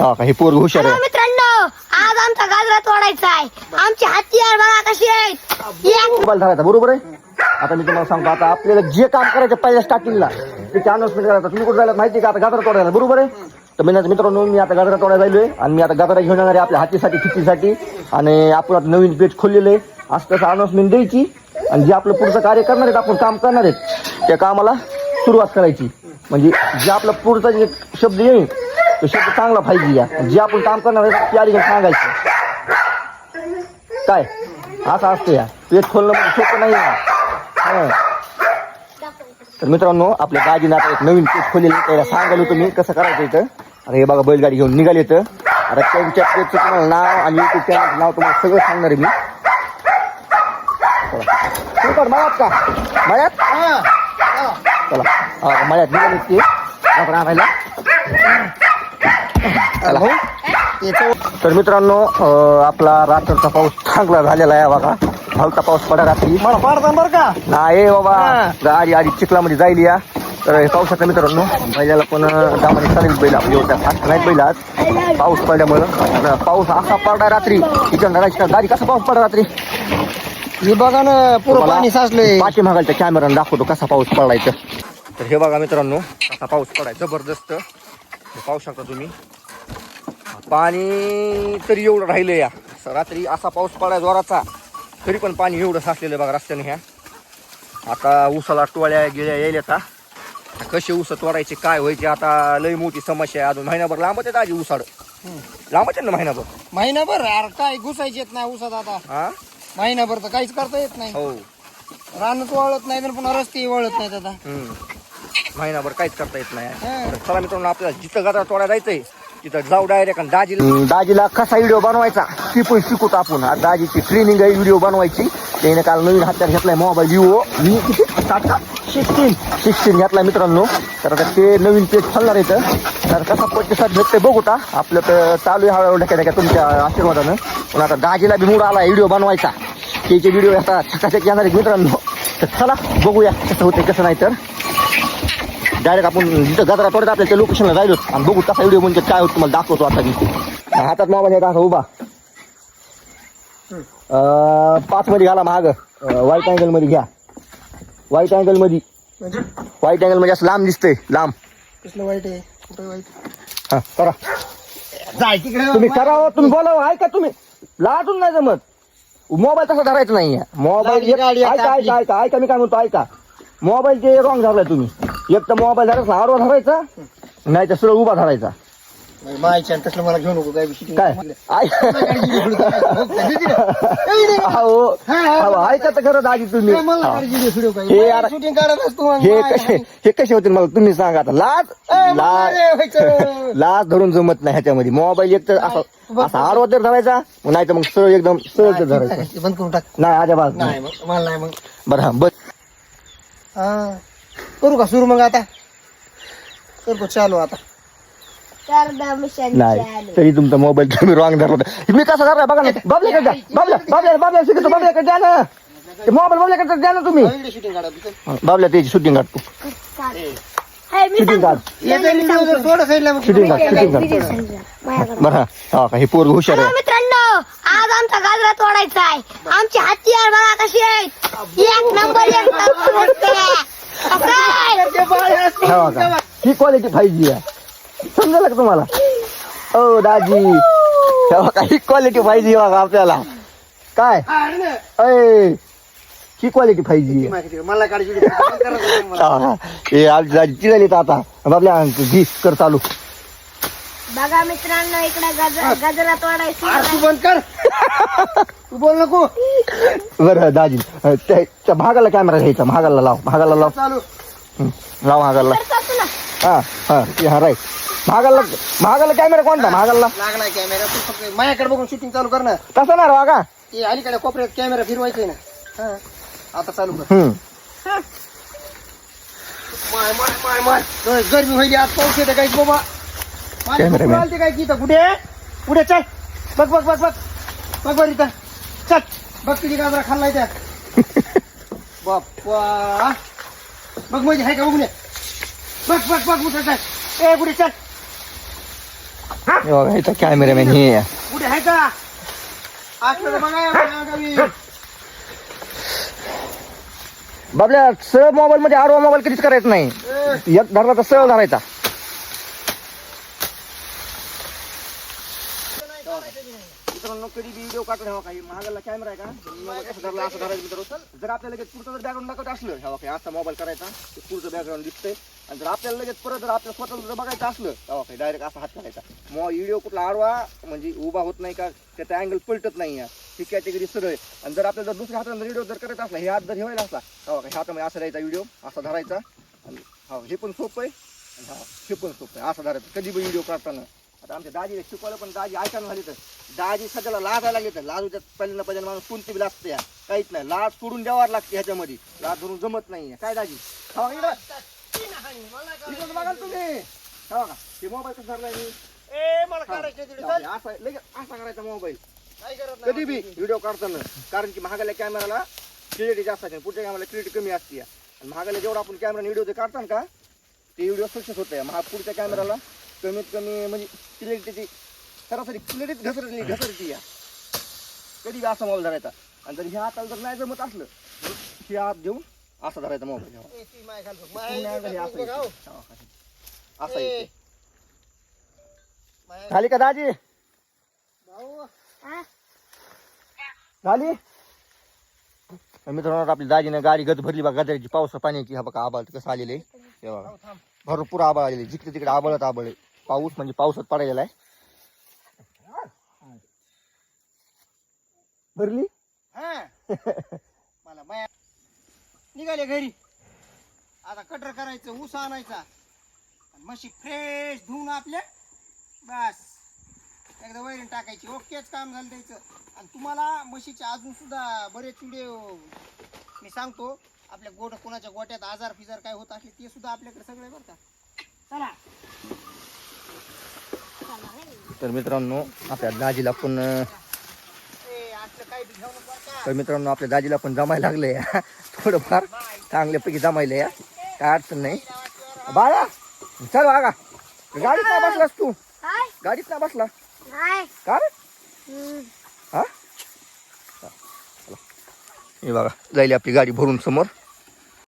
हा का? हे पोरग हुशार आहे. मित्रांनो आज आमचा गाजरा तोडायचा आहे. आमची हत्यार बघा कशी आहेत. एक मोबाईल धरायचा बरोबर आहे? आता मी तुम्हाला सांगतो आता आपल्याला जे काम करायचं पहिल्या स्टार्टिंगला त्याची अनाउन्समेंट करायचं तुम्ही कुठे जायला माहिती आहे का? आता गाजरा तोडायला बरोबर आहे? तर मी मित्रांनो मी आता गाजरा तोडायला जायलोय आणि मी आता गाजरा घेऊन येणार आहे आपल्या हातीसाठी खिचीसाठी आणि आपण आता नवीन पेज खोललेलं आहे. असं तसं अनाउन्समेंट द्यायची आणि जे आपलं पुढचं कार्य करणार आहेत आपण काम करणार आहेत त्या कामाला सुरुवात करायची. म्हणजे जे आपला पुढचा जे शब्द येईल तो शब्द चांगला पाहिजे या. जे आपण काम करणार आहे ते आधी सांगायचं. काय? असं असतं या. पेट खोलणं म्हणजे सोपं नाही. हं. तर मित्रांनो आपल्या दाजीनं आता एक नवीन पेट खोलेलं. त्याला सांगायला होतं मी कसं करायचं इथं? आता हे बघा बैलगाडी घेऊन निघाले तर आता त्यांच्या पेटचं तुम्हाला नाव आणि युट्यूब चॅनलचं नाव तुम्हाला सगळं सांगणार आहे मी. चला. तू पण मळ्यात का? मळ्यात? चला. मळ्यात निघाले ते. आपण आणायला. चला तर मित्रांनो आपला रात्रचा पाऊस चांगला झालेला आहे बघा. हलका पाऊस पडा रात्री. मला पाडता बरं का? नाही बाबा. हा. गाडी आधी चिखलामध्ये जाईल या तर हे पावसाचा मित्रांनो बैलाला पण दामाने चालेल बैल. होत्या फास्ट नाहीत बैल आज. पाऊस पडल्यामुळं. पाऊस असा पडला रात्री इकडं गाडी गाडी कसा पाऊस पडला रात्री? हे बघा ना पुरं पाणी साचलंय. पाठीमागालच्या कॅमेराने दाखवतो कसा पाऊस पडलायचं तर. हे बघा मित्रांनो कसा पाऊस पडाय जबरदस्त. हे पाहू शकता तुम्ही. पाणी तरी एवढं राहिलं या. रात्री असा पाऊस पडाय जोराचा तरी पण पाणी एवढं साचलेलं बघा रस्त्याने ह्या. आता ऊसाला टोळ्या गिळ्या यायला आता कसे ऊस तोडायचे काय व्हायचे आता लई मोठी समस्या आहे. अजून महिनाभर लांबच आहे आजी ऊसाड. लांबच आहे ना महिनाभर? महिनाभर? अरे काय घुसायचे येत नाही उसात आता. हा? महिनाभर तर काहीच करता येत नाही. हो. रानच वळत नाही तर पुन्हा रस्ते वळत नाहीत आता. महिनाभर काहीच करता येत नाही. तर चला मित्रांनो आपल्याला जिथं गाडा तोडा जायचंय तिथं जाऊ डायरेक्ट आणि दाजीला दाजीला कसा व्हिडिओ बनवायचा? ती पण शिकवतो आपण. आज दाजीची ट्रेनिंग आहे व्हिडिओ बनवायची. त्याने काल नवीन हत्यार घेतलाय मोबाईल विवो मी किती? सिक्स्टीन सिक्स्टीन घेतलाय मित्रांनो. तर आता ते नवीन पेज चालणार येतं तर कसा प्रतिसाद भेटते बघू का आपलं तर चालू आहे हळूहळू ढक्या ढक्या तुमच्या आशीर्वादानं. पण आता दाजीला बी मूड आला व्हिडिओ बनवायचा. त्याचे व्हिडिओ आता छकाछक येणार आहेत मित्रांनो. तर चला बघूया कसं होते कसं नाही तर. डायरेक्ट आपण जिथं गजरा तोडत आपल्या त्या लोकेशनला जायलो आणि बघू कसा व्हिडिओ म्हणजे काय होतं तुम्हाला दाखवतो आता मी. हातात मोबाईल आहे असा उभा. अं, पाच मध्ये घाला महाग व्हाईट अँगलमध्ये घ्या. व्हाईट अँगलमध्ये. म्हणजे? व्हाईट अँगलमध्ये असं लांब दिसतंय लांब. कसलं वाईट आहे? कुठं वाईट हा करा. जाय तिकडे. तुम्ही करा हो, तुम्ही बोलावं ऐका तुम्ही. लाजून नाही जमत. मोबाईल तसा धरायचा नाही मोबाईल लागली गाडी आता ऐका ऐका ऐका ऐका मी काय म्हणतो ऐका. मोबाईल ते रॉंग धरलाय तुम्ही एक तर मोबाईल धरायचा आडवा धरायचा नाही तर सरळ उभा धरायचा मायच्या तसलं मला घेऊ नको काय विषय काय ऐक- अहो अहो, ऐका तर खरं दाजी तुम्ही हा. हे यार- शूटिंग करत असतो हे कसे हे कसे होतील मला तुम्ही सांगा आता लाज लाज लाज धरून जमत नाही ह्याच्यामध्ये मोबाईल एक तर असा असा आडवा तर धरायचा नाही तर मग सरळ एकदम सरळ तर धरायचा बंद करून टाक नाही नाही नाही मग मला नाही मग बरं हा बस हा. करू का सुरू मग आता? करतो चालू आता. करदा मिशन नाही तरी तुमचा मोबाईल तुम्ही रॉंग धरला होता. मी कसं धरला बघा ना बाबल्याकडे द्या बाबल्या बाबल्या बाबल्या शिकतो बाबल्याकडे द्या ना. ते मोबाईल बाबल्याकडे द्या ना तुम्ही. शूटिंग काढा बाबल्या त्याची शूटिंग काढतो. हाय, मी शूटिंग काढ. थोडं साईडला मग शूटिंग काढ शूटिंग काढ. video सांगितलं. माझ्याकडे. बरं हा. हा का हे पोरग हुशार हॅलो आहे. मित्रांनो आज आमचा गाजरा तोडायचा आहे. आमची हत्यार बघा कशी आहेत. एक नंबर एक नंबर असते. असं आहे. हा का ही क्वालिटी पाहिजे समजायला का तुम्हाला? ओ दाजी. हे ही क्वालिटी पाहिजे बघा आपल्याला. काय? अय ही क्वालिटी पाहिजे मला काढायची हा, आमची दाजी तर आता. बाबल्या घी कर चालू. बघा मित्रांनो इकडे गाजरा गाजरा तोडायचा तू बंद कर. बोल नको. बरं दाजी त्या भागाला कॅमेरा घ्यायचा भागाला लाव भागाला लाव. चालू. लाव भागाला हा हा हा राईट भागाला भागाला कॅमेरा कोणता? भागाला लागलाय कॅमेरा तू फक्त माझ्याकडे बघून शूटिंग चालू कर ना. तसा ना वागा ते अलीकडे कोपऱ्यात कॅमेरा फिरवायचा ना. हा आता चालू कर. माय माय माय माय. गरमी होईल आज पाऊस येते काही बाबा? माझ्या Cameraman. कुठं आलते काय की इथं? कुठे? कुठे चल? बघ बघ बघ बघ. बघ बरं इथं. चल. बघ किती गाजरा खाल्लाय त्या बाप्पा. बघ म्हणजे हाय का बघून. बघ बघ बघ कुठं चल ए कुठे हे बघा इथं कॅमेरामॅन हे. कुठे आहे का? असलं बघा. बाबल्या सरळ मोबाईल मध्ये आडवा मोबाईल कधीच करायचं नाही. एक धरला तर सरळ धरायचा. मित्रांनो कधी बी व्हिडिओ काढून हवा काही. महागाला कॅमेरा आहे का? असं धरायचं मित्रांनो. जर आपल्याला लगेच पुढचं जर बॅकग्राऊंड दाखवत असलं हवा काही. असा मोबाईल करायचा ते पुढचं बॅकग्राऊंड दिसतंय. आणि जर आपल्याला लगेच परत जर आपल्या स्वतःला जर बघायचं असलं हवा काही. डायरेक्ट असा हात करायचा मग व्हिडिओ कुठला आडवा म्हणजे उभा होत नाही का त्याचा अँगल पलटत नाही आहे ही कॅटेगरी सरळ आहे. आणि जर आपल्याला जर दुसऱ्या हातात व्हिडिओ जर करायचा असला हे हात जर ठेवायला असला हवा काही. हातामध्ये असा राहायचा व्हिडिओ असा धरायचा. आणि हा हे पण सोपं आहे. आणि हा हे पण सोपं आहे. असं धरायचं. कधी पण व्हिडिओ काढताना. आता आमच्या दाजीला शिकवलं पण दाजी ऐकायला झाली तर. दाजी सध्याला लाजायला लागले तर. लाजू पहिल्यांदा पहिल्यांदा माणूस कोणती बी लागते या काहीच नाही. लाज सोडून द्यावा लागते ह्याच्यामध्ये. लाज धरून जमत नाही काय दाजी? हा इकडं? इकडं बघा ना तुम्ही. हे मोबाईल कसं धरलाय मी? ए, मला. काढायचं तिकडे. चल. असा लगेच असा करायचा मोबाईल. काय करत नाही. कधी बी व्हिडिओ काढताना. कारण की महागाल्या कॅमेराला क्लिअरिटी जास्त असते पुढच्या कॅमेराला क्लिअरिटी कमी असते आणि महागाल्या जेवढा आपण कॅमेरा व्हिडिओ जे काढताना का ते व्हिडिओ सक्सेस होते महा पुढच्या कॅमेराला कमीत कमी म्हणजे क्लिअरिटीची सरासरी क्लिअरिटी घसरली घसरती या. कधी असा मोबाईल धरायचा. आणि जर ह्या हाताला जर नाही जमत असलं तर हे हात घेऊन असा धरायचा मोबाईल. ती असं. येते. झाली का दाजी? झाली? मित्रांनो आपली दाजीने गाडी गत भरली बघा गजराची पावसा पाण्याची हा बघा आबाळ कसं आलेले हे बघा. भरपूर आबाळ आलेले जिकडे तिकडे आबळत आबळ आहे. पाऊस म्हणजे पावसात पडायला आहे. भरली? हा. मला माया निघाले घरी. आता कटर करायचं ऊस आणायचा. म्हशी फ्रेश धुवून आपल्या बस. एकदा वैरण टाकायची. ओकेच काम झालं द्यायचं आणि तुम्हाला म्हशीचे अजून सुद्धा बरेच व्हिडिओ मी सांगतो. आपल्या गोट कोणाच्या गोट्यात आजार फिजार काय होत असले ते सुद्धा आपल्याकडे सगळे बरं का. चला. तर मित्रांनो आपल्या दाजीला पण तर मित्रांनो आपल्या दाजीला पण जमायला लागले थोडंफार चांगल्यापैकी जमायला या काय अडचण नाही. बाळा चल बागा गाडीत नाही बसलास तू. गाडीत नाही बसला. का. हा? हे बघा जाईल आपली गाडी भरून समोर.